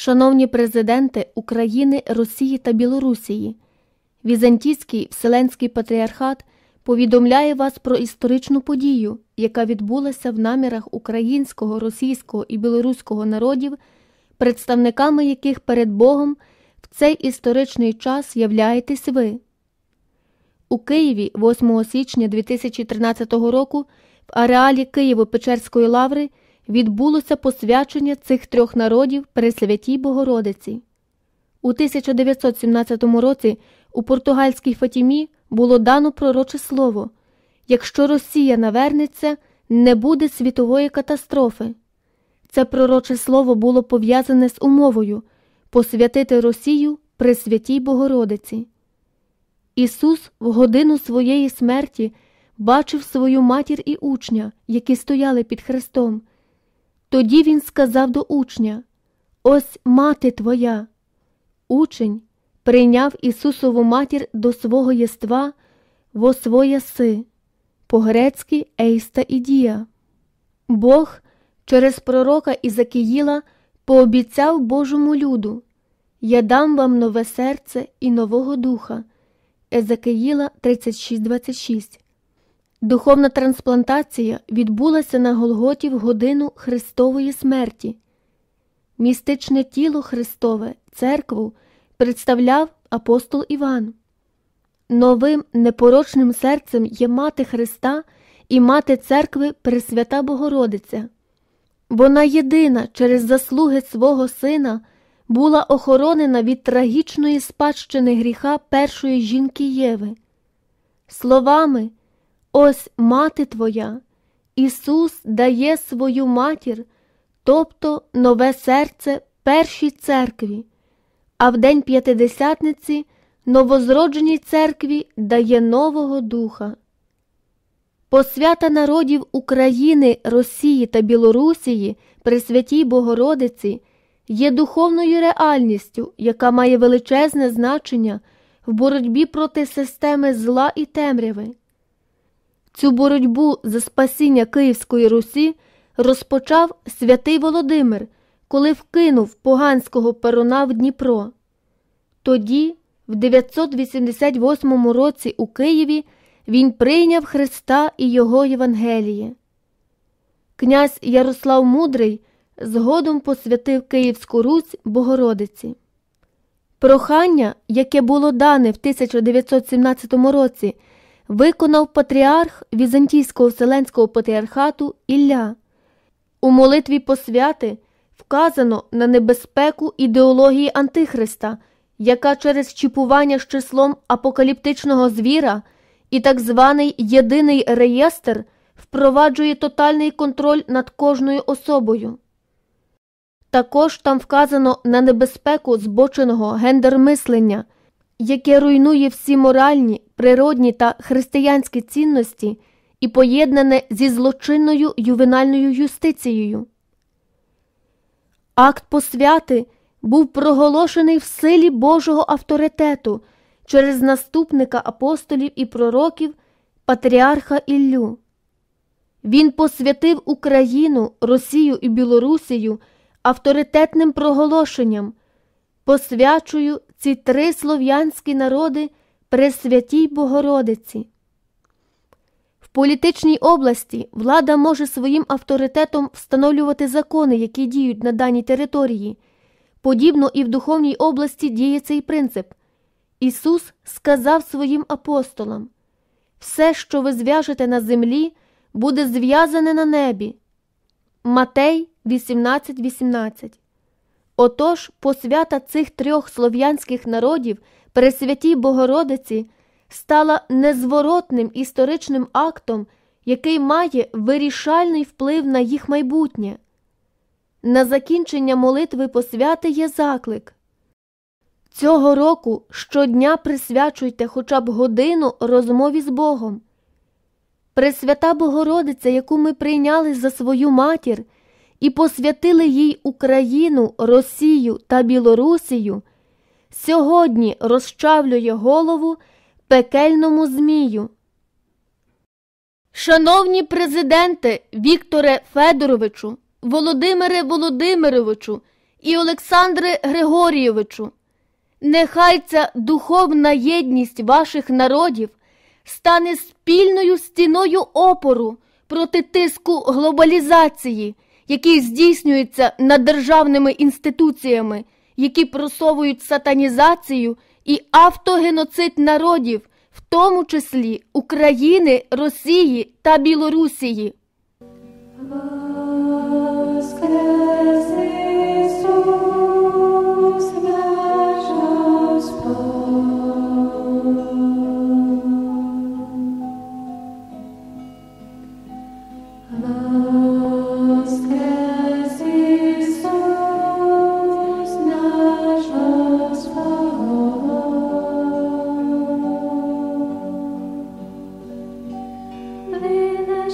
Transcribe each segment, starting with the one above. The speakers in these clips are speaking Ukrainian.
Шановні президенти України, Росії та Білорусії, Візантійський Вселенський патріархат повідомляє вас про історичну подію, яка відбулася в намірах українського, російського і білоруського народів, представниками яких перед Богом в цей історичний час являєтесь ви. У Києві 8 січня 2013 року в ареалі Києво-Печерської лаври відбулося посвячення цих трьох народів Пресвятій Богородиці. У 1917 році у португальській Фатімі було дано пророче слово якщо Росія навернеться, не буде світової катастрофи. Це пророче слово було пов'язане з умовою посвятити Росію Пресвятій Богородиці. Ісус в годину своєї смерті бачив свою матір і учня, які стояли під Христом. Тоді він сказав до учня Ось мати твоя. Учень прийняв Ісусову матір до свого єства во своє си, по-грецьки Ейста Ідія. Бог через пророка Ізакіїла пообіцяв Божому люду Я дам вам нове серце і нового духа. Езекиїла 36,26 Духовна трансплантація відбулася на Голготі в годину Христової смерті. Містичне тіло Христове, церкву представляв апостол Іван. Новим непорочним серцем є мати Христа і мати церкви Пресвята Богородиця. Вона єдина через заслуги свого Сина була охоронена від трагічної спадщини гріха першої жінки Єви. Словами Ось мати твоя, Ісус дає свою матір, тобто нове серце першій церкві, а в день п'ятидесятниці новозродженій церкві дає нового духа. Посвята народів України, Росії та Білорусії при святій Богородиці є духовною реальністю, яка має величезне значення в боротьбі проти системи зла і темряви. Цю боротьбу за спасіння Київської Русі розпочав святий Володимир, коли вкинув поганського перуна в Дніпро. Тоді, в 988 році у Києві, він прийняв Христа і Його Євангеліє. Князь Ярослав Мудрий згодом посвятив Київську Русь Богородиці. Прохання, яке було дане в 1917 році виконав патріарх Візантійського Вселенського патріархату Ілля. У молитві посвяти вказано на небезпеку ідеології Антихриста, яка через чіпування з числом апокаліптичного звіра і так званий єдиний реєстр впроваджує тотальний контроль над кожною особою. Також там вказано на небезпеку збоченого гендермислення – яке руйнує всі моральні, природні та християнські цінності і поєднане зі злочинною ювенальною юстицією. Акт посвяти був проголошений в силі Божого авторитету через наступника апостолів і пророків Патріарха Іллю. Він посвятив Україну, Росію і Білорусію авторитетним проголошенням, посвячую ці три слов'янські народи при святій Богородиці. В політичній області влада може своїм авторитетом встановлювати закони, які діють на даній території. Подібно і в духовній області діє цей принцип. Ісус сказав своїм апостолам: Все, що ви зв'яжете на землі, буде зв'язане на небі. Матей 18,18 18. Отож, посвята цих трьох слов'янських народів Пресвятій Богородиці стала незворотним історичним актом, який має вирішальний вплив на їх майбутнє. На закінчення молитви посвяти є заклик. Цього року щодня присвячуйте хоча б годину розмові з Богом. Пресвята Богородиця, яку ми прийняли за свою матір і посвятили їй Україну, Росію та Білорусію, сьогодні розчавлює голову пекельному змію. Шановні президенти Вікторе Федоровичу, Володимире Володимировичу і Олександре Григорійовичу, нехай ця духовна єдність ваших народів стане спільною стіною опору проти тиску глобалізації, який здійснюється над державними інституціями, які просовують сатанізацію і автогеноцид народів, в тому числі України, Росії та Білорусії. Love.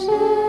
Jesus.